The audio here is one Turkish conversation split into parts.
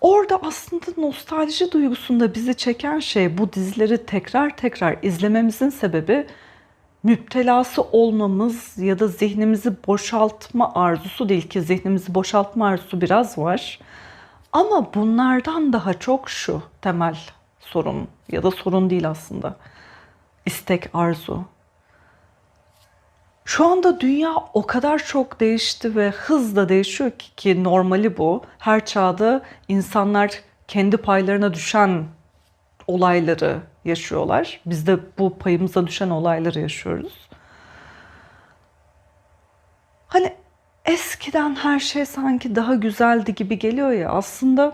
Orada aslında nostalji duygusunda bizi çeken şey bu dizileri tekrar tekrar izlememizin sebebi müptelası olmamız ya da zihnimizi boşaltma arzusu değil ki zihnimizi boşaltma arzusu biraz var. Ama bunlardan daha çok şu temel sorun ya da sorun değil aslında. İstek, arzu. Şu anda dünya o kadar çok değişti ve hızla değişiyor ki, ki normali bu. Her çağda insanlar kendi paylarına düşen olayları yaşıyorlar. Biz de bu payımıza düşen olayları yaşıyoruz. Hani eskiden her şey sanki daha güzeldi gibi geliyor ya. Aslında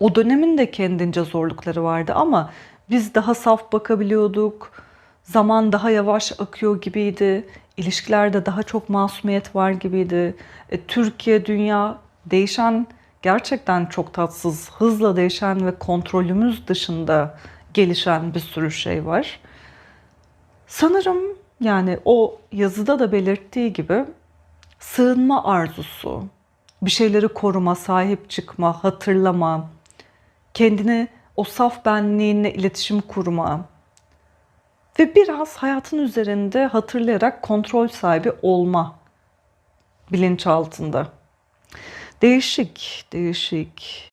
o dönemin de kendince zorlukları vardı ama biz daha saf bakabiliyorduk. Zaman daha yavaş akıyor gibiydi. İlişkilerde daha çok masumiyet var gibiydi. E, Türkiye, dünya değişen gerçekten çok tatsız, hızla değişen ve kontrolümüz dışında gelişen bir sürü şey var. Sanırım yani o yazıda da belirttiği gibi sığınma arzusu, bir şeyleri koruma, sahip çıkma, hatırlama, kendini o saf benliğinle iletişim kurma ve biraz hayatın üzerinde hatırlayarak kontrol sahibi olma bilinçaltında. Değişik, değişik.